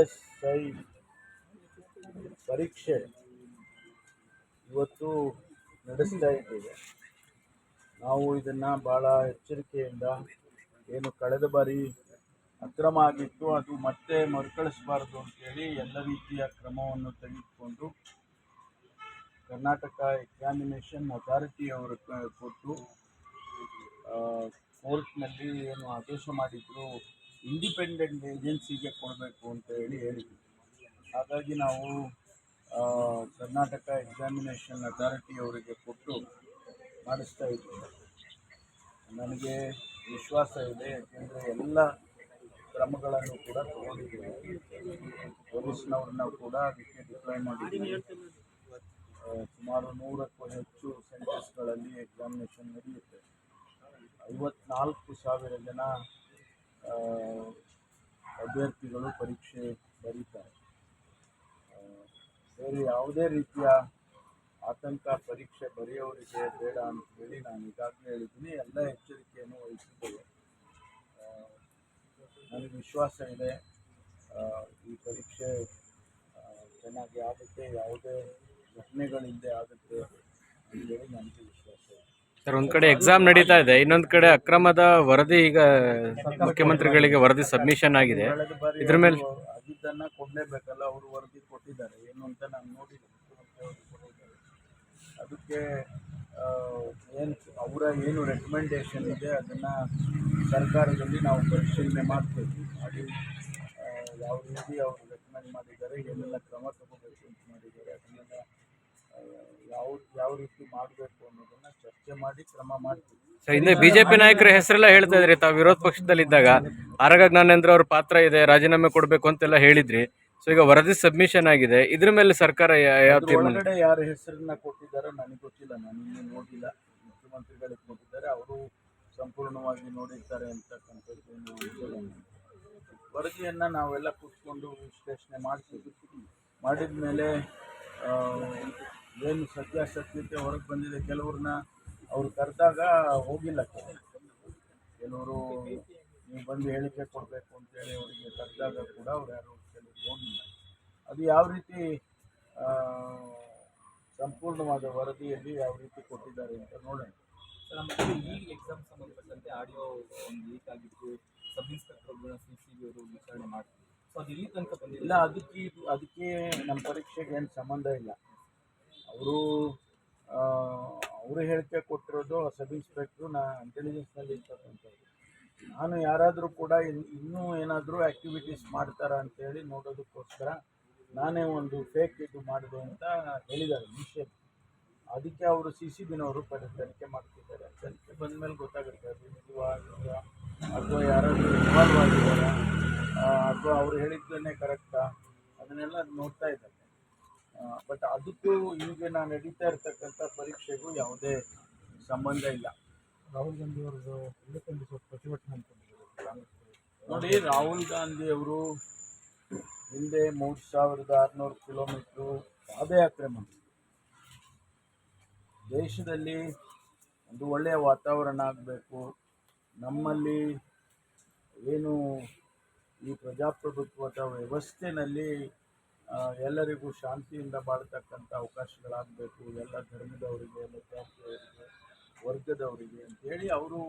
S I ಪರೀಕ್ಷೆ ಇವತ್ತು ನಡೆಸ್ತಾ ಇದ್ದೇವೆ. ನಾವು ಇದನ್ನು ಭಾಳ ಎಚ್ಚರಿಕೆಯಿಂದ ಏನು ಕಳೆದ ಬಾರಿ ಅಕ್ರಮ ಆಗಿತ್ತು, ಅದು ಮತ್ತೆ ಮರುಕಳಿಸಬಾರ್ದು ಅಂತೇಳಿ ಎಲ್ಲ ರೀತಿಯ ಕ್ರಮವನ್ನು ತೆಗೆದುಕೊಂಡು ಕರ್ನಾಟಕ ಎಕ್ಸಾಮಿನೇಷನ್ ಅಥಾರಿಟಿಯವರು ಕೊಟ್ಟು ಕೋರ್ಟ್ನಲ್ಲಿ ಏನು ಆದೇಶ ಮಾಡಿದ್ರು ಇಂಡಿಪೆಂಡೆಂಟ್ ಏಜೆನ್ಸಿಗೆ ಕೊಡಬೇಕು ಅಂತ ಹೇಳಿ ಹೇಳಿದ್ವಿ. ಹಾಗಾಗಿ ನಾವು ಕರ್ನಾಟಕ ಎಕ್ಸಾಮಿನೇಷನ್ ಅಥಾರಿಟಿಯವರಿಗೆ ಕೊಟ್ಟು ಮಾಡಿಸ್ತಾ ಇದ್ದೀವಿ ನನಗೆ ವಿಶ್ವಾಸ ಇದೆ, ಯಾಕೆಂದರೆ ಎಲ್ಲ ಕ್ರಮಗಳನ್ನು ಕೂಡ ತಗೊಂಡಿದ್ದೀವಿ. ಪೊಲೀಸ್ನವ್ರನ್ನ ಕೂಡ ಅದಕ್ಕೆ ಡಿಪ್ಲಾಯ್ ಮಾಡಿದ್ದೀವಿ. ಸುಮಾರು ನೂರಕ್ಕೂ ಹೆಚ್ಚು ಸೆಂಟರ್ಸ್ಗಳಲ್ಲಿ ಎಕ್ಸಾಮಿನೇಷನ್ ನಡೆಯುತ್ತೆ. ಐವತ್ನಾಲ್ಕು ಸಾವಿರ ಜನ ಅಭ್ಯರ್ಥಿಗಳು ಪರೀಕ್ಷೆ ಬರೀತಾರೆ. ಬೇರೆ ಯಾವುದೇ ರೀತಿಯ ಆತಂಕ ಪರೀಕ್ಷೆ ಬರೆಯೋರಿಗೆ ಬೇಡ ಅಂತ ಹೇಳಿ ನಾನು ಈಗಾಗಲೇ ಹೇಳಿದ್ದೀನಿ. ಎಲ್ಲ ಎಚ್ಚರಿಕೆಯನ್ನು ವಹಿಸಿದ್ದೇವೆ. ನನಗೆ ವಿಶ್ವಾಸ ಇದೆ. ಈ ಪರೀಕ್ಷೆ ಚೆನ್ನಾಗಿ ಆಗುತ್ತೆ. ಯಾವುದೇ ಘಟನೆಗಳಿಲ್ಲದೆ ಆಗುತ್ತೆ ಅಂತೇಳಿ ನನಗೆ ವಿಶ್ವಾಸ ಸರ್, ಒಂದ್ ಕಡೆ ಎಕ್ಸಾಮ್ ನಡೀತಾ ಇದೆ. ಇನ್ನೊಂದ್ ಕಡೆ ಅಕ್ರಮದ ವರದಿ ಈಗ ಮುಖ್ಯಮಂತ್ರಿಗಳಿಗೆ ವರದಿ ಸಬ್ಮಿಷನ್ ಆಗಿದೆ. ಇದ್ರ ಮೇಲೆ ಆಗಿದ್ದನ್ನ ಕೊಡಲೇಬೇಕಲ್ಲ ಅವರು ವರದಿ ಕೊಟ್ಟಿದ್ದಾರೆ. ಏನು ಅಂತ ನಾನು ನೋಡಿ ಅದಕ್ಕೆ ಏನು ಅವರ ಏನು ರೆಕಮೆಂಡೇಶನ್ ಇದೆ, ಅದನ್ನು ಸರ್ಕಾರದಲ್ಲಿ ನಾವು ಪರಿಶೀಲನೆ ಮಾಡ್ತೇವೆ. ಮಾಡಿ ಯಾವ ರೀತಿ ಅವರು ರೆಕಮೆಂಡ್ ಮಾಡಿದ್ದಾರೆ, ಏನೆಲ್ಲ ಕ್ರಮ ತಗೋಬೇಕು ಅಂತ ಮಾಡಿದ್ದಾರೆ, ಅದನ್ನೆಲ್ಲ ಯಾವ ಯಾವ ರೀತಿ ಮಾಡಬೇಕು ಅನ್ನೋದನ್ನು ಚರ್ಚೆ ಮಾಡಿ ಕ್ರಮ ಮಾಡ್ತೀವಿ. ಸೊ ಹಿಂದೆ ಬಿಜೆಪಿ ನಾಯಕರ ಹೆಸರೆಲ್ಲ ಹೇಳ್ತಾ ಇದ್ರಿ ತಾವು ವಿರೋಧ ಪಕ್ಷದಲ್ಲಿದ್ದಾಗ. ಆರಗ ಜ್ಞಾನೇಂದ್ರ ಅವ್ರ ಪಾತ್ರ ಇದೆ ರಾಜೀನಾಮೆ ಕೊಡಬೇಕು ಅಂತೆಲ್ಲ ಹೇಳಿದ್ರಿ. ಸೊ ಈಗ ವರದಿ ಸಬ್ಮಿಷನ್ ಆಗಿದೆ. ಇದ್ರ ಮೇಲೆ ಸರ್ಕಾರ ಯಾವ ಒಳಗಡೆ ಯಾರ ಹೆಸರನ್ನ ಕೊಟ್ಟಿದ್ದಾರೋ ನನಗೆ ಗೊತ್ತಿಲ್ಲ ನಾನು ಇನ್ನೂ ನೋಡಿಲ್ಲ. ಮುಖ್ಯಮಂತ್ರಿಗಳಿಗೆ ಕೊಟ್ಟಿದ್ದಾರೆ ಅವರು ಸಂಪೂರ್ಣವಾಗಿ ನೋಡಿರ್ತಾರೆ ಅಂತಕ್ಕಂಥದ್ದು ವರದಿಯನ್ನ ನಾವೆಲ್ಲ ಕೂತ್ಕೊಂಡು ವಿಶ್ಲೇಷಣೆ ಮಾಡ್ತೀವಿ. ಮಾಡಿದ ಮೇಲೆ ಏನು ಸತ್ಯಾಸತ್ಯತೆ ಹೊರಗೆ ಬಂದಿದೆ ಕೆಲವ್ರನ್ನ ಅವ್ರು ಕರೆದಾಗ ಹೋಗಿಲ್ಲ ಕೆಲವರು ಕೆಲವರು ನೀವು ಬಂದು ಹೇಳಿಕೆ ಕೊಡಬೇಕು ಅಂತೇಳಿ ಅವರಿಗೆ ಕರೆದಾಗ ಕೂಡ ಅವ್ರು ಯಾರು ಕೆಲವರು ಹೋಗಿಲ್ಲ. ಅದು ಯಾವ ರೀತಿ ಸಂಪೂರ್ಣವಾದ ವರದಿಯಲ್ಲಿ ಯಾವ ರೀತಿ ಕೊಟ್ಟಿದ್ದಾರೆ ಅಂತ ನೋಡೋಣ. ಈ ಎಕ್ಸಾಮ್ ಸಂಬಂಧಪಟ್ಟಂತೆ ಆಡಿಯೋ ಒಂದು ಲೀಕ್ ಆಗಿತ್ತು. Sub inspector C C B ಅವರು ವಿಚಾರಣೆ ಮಾಡ್ತಾರೆ ಸೊ ಅದು ಇಲ್ಲಿ ತನಕ ಬಂದಿಲ್ಲ ಇಲ್ಲ ಅದಕ್ಕೆ ಇದು ಅದಕ್ಕೆ ನಮ್ಮ ಪರೀಕ್ಷೆಗೆ ಏನು ಸಂಬಂಧ ಇಲ್ಲ. ಅವರು ಅವರು ಹೇಳಿಕೆ ಕೊಟ್ಟಿರೋದು ಸಬ್ ಇನ್ಸ್ಪೆಕ್ಟ್ರು, ನಾ ಇಂಟೆಲಿಜೆನ್ಸ್ನಲ್ಲಿ ಇರ್ತಕ್ಕಂಥದ್ದು ನಾನು ಯಾರಾದರೂ ಕೂಡ ಇನ್- ಇನ್ನೂ ಏನಾದರೂ ಆ್ಯಕ್ಟಿವಿಟೀಸ್ ಮಾಡ್ತಾರಾ ಅಂತೇಳಿ ನೋಡೋದಕ್ಕೋಸ್ಕರ ನಾನೇ ಒಂದು ಫೇಕ್ ಇದು ಮಾಡಿದೆ ಅಂತ ಹೇಳಿದ್ದಾರೆ ನಿಷೇಧ ಅದಕ್ಕೆ ಅವರು ಸಿ ಸಿ ಬಿನವರು ಪರಿ ತನಿಖೆ ಮಾಡ್ತಿದ್ದಾರೆ. ತನಿಖೆ ಬಂದ ಮೇಲೆ ಗೊತ್ತಾಗುತ್ತೆ ಅದು ನಿಜವಾಗಿದೆಯಾ, ಅಥವಾ ಯಾರಾದರೂ ಇನ್ವಾಲ್ವ್ ಆಗಿದ್ದಾರಾ ಅಥವಾ ಅವ್ರು ಹೇಳಿದ್ದನ್ನೇ ಕರೆಕ್ಟಾ, ಅದನ್ನೆಲ್ಲ ನೋಡ್ತಾ ಇದ್ದಾರೆ. ಬಟ್ ಅದಕ್ಕೂ ಈಗ ನಾನು ನಡೀತಾ ಇರ್ತಕ್ಕಂಥ ಪರೀಕ್ಷೆಗೂ ಯಾವುದೇ ಸಂಬಂಧ ಇಲ್ಲ. ರಾಹುಲ್ ಗಾಂಧಿ ಅವರದ್ದು ಇದಕ್ಕೊಂದು ಸ್ವಲ್ಪ ಪ್ರತಿಭಟನೆ ನೋಡಿ ರಾಹುಲ್ ಗಾಂಧಿ ಅವರು ಹಿಂದೆ ಮೂರು ಸಾವಿರದ ಆರುನೂರು ಕಿಲೋಮೀಟ್ರು ಪಾದಯಾತ್ರೆ ಮಾಡಿದ್ರು. ದೇಶದಲ್ಲಿ ಒಂದು ಒಳ್ಳೆಯ ವಾತಾವರಣ ಆಗಬೇಕು. ನಮ್ಮಲ್ಲಿ ಏನು ಈ ಪ್ರಜಾಪ್ರಭುತ್ವದ ವ್ಯವಸ್ಥೆನಲ್ಲಿ ಎಲ್ಲರಿಗೂ ಶಾಂತಿಯಿಂದ ಬಾಳ್ತಕ್ಕಂಥ ಅವಕಾಶಗಳಾಗಬೇಕು, ಎಲ್ಲ ಧರ್ಮದವರಿಗೆ ಎಲ್ಲ ಜಾತಿಯವರಿಗೆ ವರ್ಗದವರಿಗೆ ಅಂತೇಳಿ ಅವರು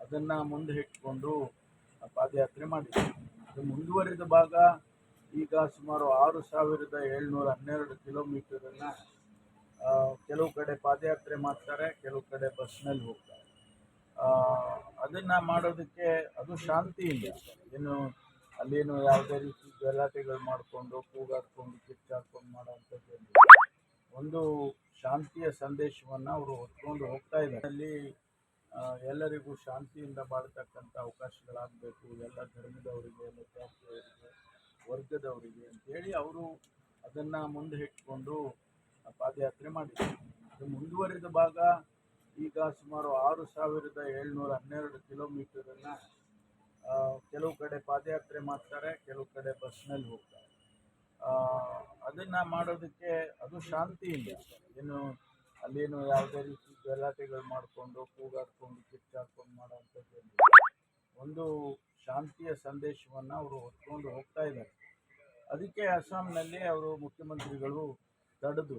ಅದನ್ನು ಮುಂದೆ ಇಟ್ಕೊಂಡು ಪಾದಯಾತ್ರೆ ಮಾಡಿದರು ಅದು ಮುಂದುವರಿದ ಭಾಗ, ಈಗ ಸುಮಾರು ಆರು ಸಾವಿರದ ಏಳ್ನೂರ ಹನ್ನೆರಡು ಕಿಲೋಮೀಟರನ್ನು ಕೆಲವು ಕಡೆ ಪಾದಯಾತ್ರೆ ಮಾಡ್ತಾರೆ, ಕೆಲವು ಕಡೆ ಬಸ್ನಲ್ಲಿ ಹೋಗ್ತಾರೆ. ಅದನ್ನು ಮಾಡೋದಕ್ಕೆ ಅದು ಶಾಂತಿಯಿಂದ ಏನು ಅಲ್ಲೇನು ಯಾವುದೇ ರೀತಿ ಗಲಾಟೆಗಳು ಮಾಡಿಕೊಂಡು, ಕೂಗಾಡ್ಕೊಂಡು ಕಿಚ್ಚಾಡ್ಕೊಂಡು ಮಾಡೋವಂಥದ್ದು. ಒಂದು ಶಾಂತಿಯ ಸಂದೇಶವನ್ನು ಅವರು ಹೊತ್ಕೊಂಡು ಹೋಗ್ತಾ ಇದ್ದಾರೆ. ಅಲ್ಲಿ ಎಲ್ಲರಿಗೂ ಶಾಂತಿಯಿಂದ ಬಾಳ್ತಕ್ಕಂಥ ಅವಕಾಶಗಳಾಗಬೇಕು. ಎಲ್ಲ ಧರ್ಮದವರಿಗೆ ಎಲ್ಲ ಜಾತಿಯವರಿಗೆ ವರ್ಗದವರಿಗೆ ಅಂತೇಳಿ ಅವರು ಅದನ್ನು ಮುಂದೆ ಇಟ್ಕೊಂಡು ಪಾದಯಾತ್ರೆ ಮಾಡಿದ್ದಾರೆ. ಅದು ಮುಂದುವರಿದ ಭಾಗ. ಈಗ ಸುಮಾರು ಆರು ಸಾವಿರದ ಏಳ್ನೂರ ಹನ್ನೆರಡು ಕಿಲೋಮೀಟರನ್ನು ಕೆಲವು ಕಡೆ ಪಾದಯಾತ್ರೆ ಮಾಡ್ತಾರೆ, ಕೆಲವು ಕಡೆ ಬಸ್ನಲ್ಲಿ ಹೋಗ್ತಾರೆ. ಅದನ್ನು ಮಾಡೋದಕ್ಕೆ ಅದು ಶಾಂತಿ ಇಲ್ಲ. ಏನು, ಅಲ್ಲೇನು ಯಾವುದೇ ರೀತಿ ಗಲಾಟೆಗಳು ಮಾಡಿಕೊಂಡು, ಕೂಗಾಡ್ಕೊಂಡು ಕಿಚ್ಚಾಡ್ಕೊಂಡು ಮಾಡೋವಂಥದ್ದು. ಒಂದು ಶಾಂತಿಯ ಸಂದೇಶವನ್ನು ಅವರು ಹೊತ್ಕೊಂಡು ಹೋಗ್ತಾ ಇದ್ದಾರೆ. ಅದಕ್ಕೆ ಅಸ್ಸಾಂನಲ್ಲಿ ಅವರು ಮುಖ್ಯಮಂತ್ರಿಗಳು ತಡೆದು,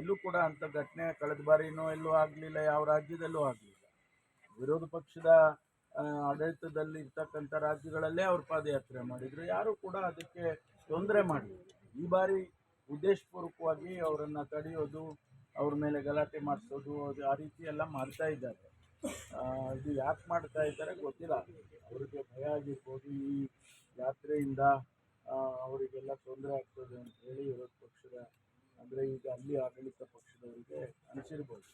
ಎಲ್ಲೂ ಕೂಡ ಅಂಥ ಘಟನೆ ಕಳೆದ ಬಾರಿನೂ ಎಲ್ಲೂ ಆಗಲಿಲ್ಲ, ಯಾವ ರಾಜ್ಯದಲ್ಲೂ ಆಗಲಿಲ್ಲ. ವಿರೋಧ ಪಕ್ಷದ ಆಡಳಿತದಲ್ಲಿ ಇರ್ತಕ್ಕಂಥ ರಾಜ್ಯಗಳಲ್ಲೇ ಅವರು ಪಾದಯಾತ್ರೆ ಮಾಡಿದರು. ಯಾರೂ ಕೂಡ ಅದಕ್ಕೆ ತೊಂದರೆ ಮಾಡಿಲ್ಲ ಈ ಬಾರಿ ಉದ್ದೇಶಪೂರ್ವಕವಾಗಿ ಅವರನ್ನು ತಡೆಯೋದು, ಅವ್ರ ಮೇಲೆ ಗಲಾಟೆ ಮಾಡಿಸೋದು, ಅದು ಆ ರೀತಿ ಎಲ್ಲ ಮಾಡ್ತಾ ಇದ್ದಾರೆ. ಇದು ಯಾಕೆ ಮಾಡ್ತಾ ಇದ್ದಾರೆ ಗೊತ್ತಿಲ್ಲ. ಅವರಿಗೆ ಭಯ ಆಗಿರ್ಬೋದು, ಈ ಯಾತ್ರೆಯಿಂದ ಅವರಿಗೆಲ್ಲ ತೊಂದರೆ ಆಗ್ತದೆ ಅಂತ ಹೇಳಿ ವಿರೋಧ ಪಕ್ಷದ, ಅಂದರೆ ಈಗ ಅಲ್ಲಿ ಆಡಳಿತ ಪಕ್ಷದವರಿಗೆ ಅನಿಸಿರ್ಬೋದು.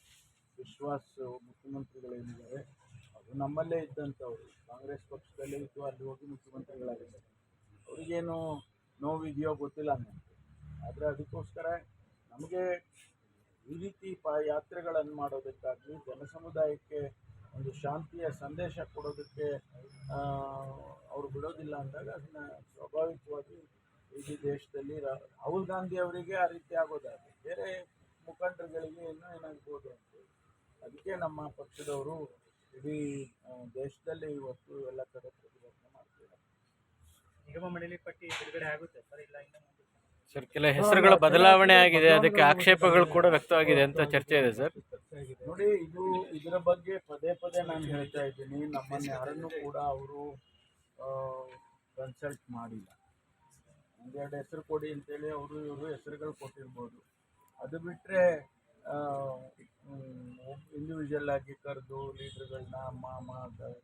ವಿಶ್ವಾಸ್ ಮುಖ್ಯಮಂತ್ರಿಗಳೇನಿದ್ದಾರೆ ಅವರು ನಮ್ಮಲ್ಲೇ ಇದ್ದಂಥವ್ರು. ಕಾಂಗ್ರೆಸ್ ಪಕ್ಷದಲ್ಲೇ ಇದ್ದು ಅಲ್ಲಿ ಹೋಗಿ ಮುಖ್ಯಮಂತ್ರಿಗಳಾಗಿದ್ದಾರೆ. ಅವರಿಗೇನು ನೋವಿದೆಯೋ ಗೊತ್ತಿಲ್ಲ ನನಗೆ ಆದರೆ ಅದಕ್ಕೋಸ್ಕರ ನಮಗೆ ಈ ರೀತಿ ಪ ಯಾತ್ರೆಗಳನ್ನು ಮಾಡೋದಕ್ಕಾಗಲಿ, ಜನಸಮುದಾಯಕ್ಕೆ ಒಂದು ಶಾಂತಿಯ ಸಂದೇಶ ಕೊಡೋದಕ್ಕೆ ಅವರು ಬಿಡೋದಿಲ್ಲ ಅಂದಾಗ ಅದನ್ನ ಸ್ವಾಭಾವಿಕವಾಗಿ ಇಡೀ ದೇಶದಲ್ಲಿ ರಾಹುಲ್ ಗಾಂಧಿ ಅವರಿಗೆ ಆ ರೀತಿ ಆಗೋದಾದ್ರೆ ಬೇರೆ ಮುಖಂಡರುಗಳಿಗೆ ಇನ್ನೂ ಏನಾಗ್ಬೋದು ಅಂತ. ಅದಕ್ಕೆ ನಮ್ಮ ಪಕ್ಷದವರು ಇಡೀ ದೇಶದಲ್ಲಿ ಇವತ್ತು ಎಲ್ಲ ಕಡೆ ಪ್ರತಿಭಟನೆ ಮಾಡ್ತಿದ್ದಾರೆ ನಿಗಮ ಮಂಡಳಿ ಪಟ್ಟಿ ಬಿಡುಗಡೆ ಆಗುತ್ತೆ ಸರ್? ಇಲ್ಲ ಇನ್ನು ಸರ್ ಕೆಲ ಹೆಸರುಗಳ ಬದಲಾವಣೆ ಆಗಿದೆ. ಅದಕ್ಕೆ ಆಕ್ಷೇಪಗಳು ಕೂಡ ವ್ಯಕ್ತವಾಗಿದೆ ಅಂತ ಚರ್ಚೆ ಇದೆ ಸರ್. ನೋಡಿ ಇದು ಇದರ ಬಗ್ಗೆ ಪದೇ ಪದೇ ನಾನು ಹೇಳ್ತಾ ಇದ್ದೀನಿ. ನಮ್ಮನ್ನು ಯಾರನ್ನು ಕೂಡ ಅವರು ಕನ್ಸಲ್ಟ್ ಮಾಡಿಲ್ಲ. ಒಂದೆರಡು ಹೆಸರು ಕೊಡಿ ಅಂತೇಳಿ ಅವರು ಇವರು ಹೆಸರುಗಳು ಕೊಟ್ಟಿರ್ಬೋದು. ಅದು ಬಿಟ್ಟರೆ ಇಂಡಿವಿಜುವಲ್ ಆಗಿ ಕರೆದು ಲೀಡ್ರ್ಗಳನ್ನ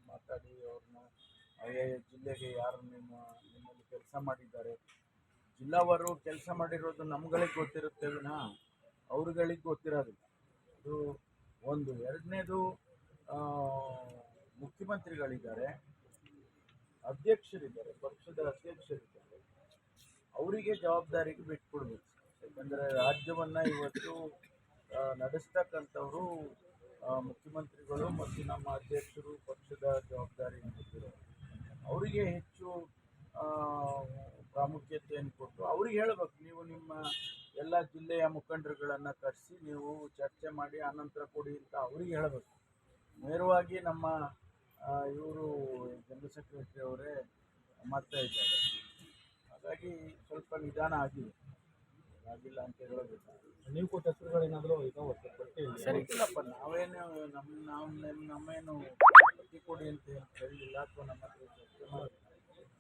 ಮಾತಾಡಿ ಅವ್ರನ್ನ ಆಯಾ ಜಿಲ್ಲೆಗೆ ಯಾರು ನಿಮ್ಮ ನಿಮ್ಮಲ್ಲಿ ಕೆಲಸ ಮಾಡಿದ್ದಾರೆ. ಜಿಲ್ಲಾವರು ಕೆಲಸ ಮಾಡಿರೋದು ನಮ್ಗಳಿಗೆ ಗೊತ್ತಿರುತ್ತೆ ವಿನ. ಅವ್ರುಗಳಿಗೆ ಗೊತ್ತಿರೋದಿಲ್ಲ. ಅದು ಒಂದು. ಎರಡನೇದು ಮುಖ್ಯಮಂತ್ರಿಗಳಿದ್ದಾರೆ. ಅಧ್ಯಕ್ಷರಿದ್ದಾರೆ. ಪಕ್ಷದ ಅಧ್ಯಕ್ಷರಿದ್ದಾರೆ. ಅವರಿಗೆ ಜವಾಬ್ದಾರಿಗೆ ಬಿಟ್ಕೊಡ್ಬೇಕು ಯಾಕಂದರೆ ರಾಜ್ಯವನ್ನು ಇವತ್ತು ನಡೆಸ್ತಕ್ಕಂಥವರು ಮುಖ್ಯಮಂತ್ರಿಗಳು ಮತ್ತು ನಮ್ಮ ಅಧ್ಯಕ್ಷರು ಪಕ್ಷದ ಜವಾಬ್ದಾರಿ ಅವರಿಗೆ ಹೆಚ್ಚು ಪ್ರಾಮುಖ್ಯತೆಯನ್ನು ಕೊಟ್ಟು ಅವ್ರಿಗೆ ಹೇಳಬೇಕು, ನೀವು ನಿಮ್ಮ ಎಲ್ಲ ಜಿಲ್ಲೆಯ ಮುಖಂಡರುಗಳನ್ನು ಕರೆಸಿ, ನೀವು ಚರ್ಚೆ ಮಾಡಿ, ಆನಂತರ ಕೊಡಿ ಅಂತ ಅವ್ರಿಗೆ ಹೇಳಬೇಕು. ನೇರವಾಗಿ ನಮ್ಮ ಇವರು ಜನರಲ್ ಸೆಕ್ರೆಟರಿ ಅವರೇ ಮಾಡ್ತಾ ಇದ್ದಾರೆ. ಹಾಗಾಗಿ ಸ್ವಲ್ಪ ನಿಧಾನ ಆಗಿದೆ. ಆಗಿಲ್ಲ ಅಂತ ಹೇಳಬೇಕು ನೀವು ಕೊಟ್ಟ ಹೆಸರುಗಳೇನಾದರೂ ಇದಾವೆ ಸರ್ ಪಟ್ಟಿಯಲ್ಲಿ ಸರಿ. ಇಲ್ಲಪ್ಪ ನಾವೇನು ನಮ್ಮ ನಾವು ನಮ್ಮೇನು ಪಟ್ಟಿ ಕೊಡಿ ಅಂತ ಹೇಳಿಲ್ಲ ಅಥವಾ ನಮ್ಮ.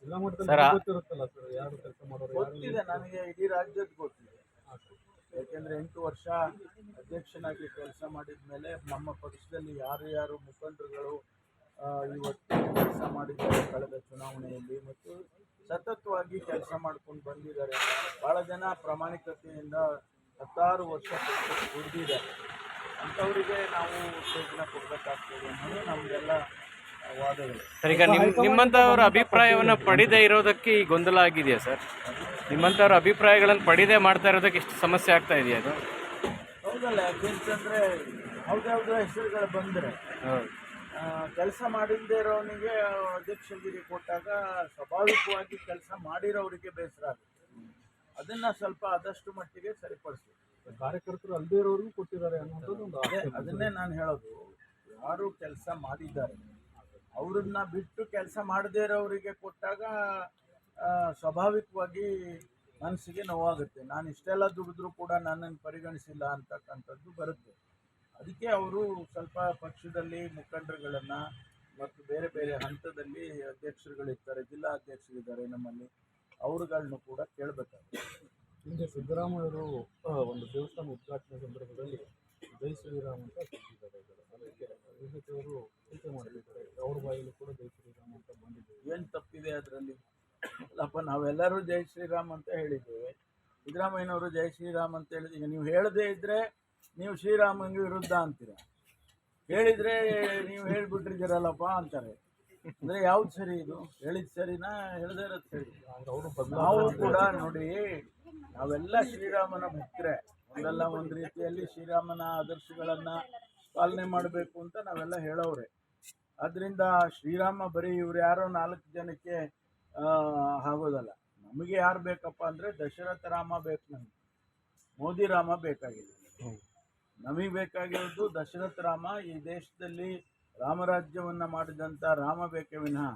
ಜಿಲ್ಲಾ ಮಟ್ಟದಲ್ಲಿ ಗೊತ್ತಿರುತ್ತಲ್ಲ ಸರ್ ಯಾರು ಕೆಲಸ ಮಾಡೋರು ಗೊತ್ತಿದೆ ನನಗೆ ಇಡೀ ರಾಜ್ಯದ ಗೊತ್ತಿದೆ. ಯಾಕೆಂದರೆ ಎಂಟು ವರ್ಷ ಅಧ್ಯಕ್ಷನಾಗಿ ಕೆಲಸ ಮಾಡಿದ ಮೇಲೆ ನಮ್ಮ ಪಕ್ಷದಲ್ಲಿ ಯಾರು ಯಾರು ಮುಖಂಡರುಗಳು ಇವತ್ತು ಕೆಲಸ ಮಾಡಿದ್ದಾರೆ ಕಳೆದ ಚುನಾವಣೆಯಲ್ಲಿ ಮತ್ತು ಸತತವಾಗಿ ಕೆಲಸ ಮಾಡ್ಕೊಂಡು ಬಂದಿದ್ದಾರೆ. ಭಾಳ ಜನ ಪ್ರಾಮಾಣಿಕತೆಯಿಂದ ಹತ್ತಾರು ವರ್ಷ ದುಡಿದಿದ್ದಾರೆ ಅಂಥವರಿಗೆ ನಾವು ಉತ್ತೇಜನ ಕೊಡಬೇಕಾಗ್ತದೆ ಅನ್ನೋದು ನಮ್ದೆಲ್ಲ ವಾದಗಳು. ಸರ್ ಈಗ ನಿಮ್ ನಿಮ್ಮಂಥವ್ರ ಅಭಿಪ್ರಾಯವನ್ನು ಪಡೆದೇ ಇರೋದಕ್ಕೆ ಈ ಗೊಂದಲ ಆಗಿದೆಯಾ ಸರ್? ನಿಮ್ಮಂಥವ್ರ ಅಭಿಪ್ರಾಯಗಳನ್ನು ಪಡೆದೇ ಮಾಡ್ತಾ ಇರೋದಕ್ಕೆ ಇಷ್ಟು ಸಮಸ್ಯೆ ಆಗ್ತಾ ಇದೆಯಾ ಅದು? ಹೌದಲ್ಲ ಯಾಕೆಂತಂದರೆ ಯಾವುದ್ಯಾವುದೋ ಹೆಸರುಗಳು ಬಂದರೆ. ಹೌದು. ಕೆಲಸ ಮಾಡಿಲ್ಲದೆ ಇರೋನಿಗೆ ಅಧ್ಯಕ್ಷಗಿರಿ ಕೊಟ್ಟಾಗ ಸ್ವಾಭಾವಿಕವಾಗಿ ಕೆಲಸ ಮಾಡಿರೋರಿಗೆ ಬೇಸರ ಆಗುತ್ತೆ. ಅದನ್ನ ಸ್ವಲ್ಪ ಆದಷ್ಟು ಮಟ್ಟಿಗೆ ಸರಿಪಡಿಸ್ಬೇಕು. ಕಾರ್ಯಕರ್ತರು ಅಲ್ಲದೆ ಇರೋರಿಗೂ ಕೊಟ್ಟಿದ್ದಾರೆ ಅನ್ನೋದು ಒಂದು ಅದೇ ಅದನ್ನೇ ನಾನು ಹೇಳೋದು. ಯಾರು ಕೆಲಸ ಮಾಡಿದ್ದಾರೆ ಅವ್ರನ್ನ ಬಿಟ್ಟು ಕೆಲಸ ಮಾಡದೇ ಇರೋರಿಗೆ ಕೊಟ್ಟಾಗ ಸ್ವಾಭಾವಿಕವಾಗಿ ಮನಸ್ಸಿಗೆ ನೋವಾಗುತ್ತೆ. ನಾನು ಇಷ್ಟೆಲ್ಲ ದುಡಿದ್ರೂ ಕೂಡ ನನ್ನನ್ನು ಪರಿಗಣಿಸಿಲ್ಲ ಅಂತಕ್ಕಂಥದ್ದು ಬರುತ್ತೆ. ಅದಕ್ಕೆ ಅವರು ಸ್ವಲ್ಪ ಪಕ್ಷದಲ್ಲಿ ಮುಖಂಡರುಗಳನ್ನು ಮತ್ತು ಬೇರೆ ಬೇರೆ ಹಂತದಲ್ಲಿ ಅಧ್ಯಕ್ಷರುಗಳಿರ್ತಾರೆ ಜಿಲ್ಲಾ ಅಧ್ಯಕ್ಷರಿದ್ದಾರೆ ನಮ್ಮಲ್ಲಿ. ಅವರುಗಳನ್ನು ಕೂಡ ಕೇಳಬೇಕಾಗುತ್ತೆ. ಹಿಂದೆ ಸಿದ್ದರಾಮಯ್ಯರು ಆ, ಒಂದು ದೇವಸ್ಥಾನ ಉದ್ಘಾಟನೆ ಸಂದರ್ಭದಲ್ಲಿ ಜೈ ಶ್ರೀರಾಮ್ ಅಂತ ಕೂಗಿದ್ದಾರೆ ಇದ್ದಾರೆ. ಅದಕ್ಕೆ ಬಿಜೆಪಿ ಅವರು ಟೀಕೆ ಮಾಡಿದ್ದಾರೆ. ಅವ್ರ ಬಾಯಲ್ಲಿ ಕೂಡ ಜೈ ಶ್ರೀರಾಮ್ ಅಂತ ಬಂದಿದ್ದೀವಿ ಏನು ತಪ್ಪಿದೆ ಅದರಲ್ಲಿ? ಅಲ್ಲಪ್ಪ ನಾವೆಲ್ಲರೂ ಜೈ ಶ್ರೀರಾಮ್ ಅಂತ ಹೇಳಿದ್ದೇವೆ. ಸಿದ್ದರಾಮಯ್ಯನವರು ಜೈ ಶ್ರೀರಾಮ್ ಅಂತ ಹೇಳಿದ ಈಗ ನೀವು ಹೇಳದೇ ಇದ್ದರೆ ನೀವು ಶ್ರೀರಾಮನಿಗೆ ವಿರುದ್ಧ ಅಂತೀರ. ಹೇಳಿದರೆ ನೀವು ಹೇಳ್ಬಿಟ್ಟಿದ್ದೀರಲ್ಲಪ್ಪ ಅಂತಾರೆ. ಅಂದರೆ ಯಾವ್ದು ಸರಿ ಇದು? ಹೇಳಿದ ಸರಿನಾ ಹೇಳದೇ ಇರೋದು ಸರಿ? ನಾವು ಕೂಡ ನೋಡಿ, ನಾವೆಲ್ಲ ಶ್ರೀರಾಮನ ಭಕ್ತರೆ. ಒಂದಲ್ಲ ಒಂದು ರೀತಿಯಲ್ಲಿ ಶ್ರೀರಾಮನ ಆದರ್ಶಗಳನ್ನು ಪಾಲನೆ ಮಾಡಬೇಕು ಅಂತ ನಾವೆಲ್ಲ ಹೇಳೋರೆ ಅದರಿಂದ ಶ್ರೀರಾಮ ಬರೀ ಇವ್ರು ಯಾರೋ ನಾಲ್ಕು ಜನಕ್ಕೆ ಆಗೋದಲ್ಲ. ನಮಗೆ ಯಾರು ಬೇಕಪ್ಪ ಅಂದರೆ ದಶರಥ ರಾಮ ಬೇಕು ನಮಗೆ. ಮೋದಿ ರಾಮ ಬೇಕಾಗಿಲ್ಲ. ನಮಗೆ ಬೇಕಾಗಿರೋದು ದಶರಥ ರಾಮ, ಈ ದೇಶದಲ್ಲಿ ರಾಮರಾಜ್ಯವನ್ನು ಮಾಡಿದಂಥ ರಾಮ ಬೇಕೇ ವಿನಃ.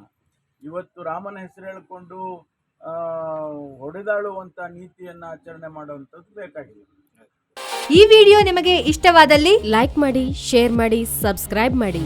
ಇವತ್ತು ರಾಮನ ಹೆಸರು ಹೇಳಿಕೊಂಡು ಹೊಡೆದಾಳುವಂಥ ನೀತಿಯನ್ನು ಆಚರಣೆ ಮಾಡುವಂಥದ್ದು ಬೇಕಾಗಿದೆ. ಈ ವಿಡಿಯೋ ನಿಮಗೆ ಇಷ್ಟವಾದಲ್ಲಿ ಲೈಕ್ ಮಾಡಿ, ಶೇರ್ ಮಾಡಿ, ಸಬ್ಸ್ಕ್ರೈಬ್ ಮಾಡಿ.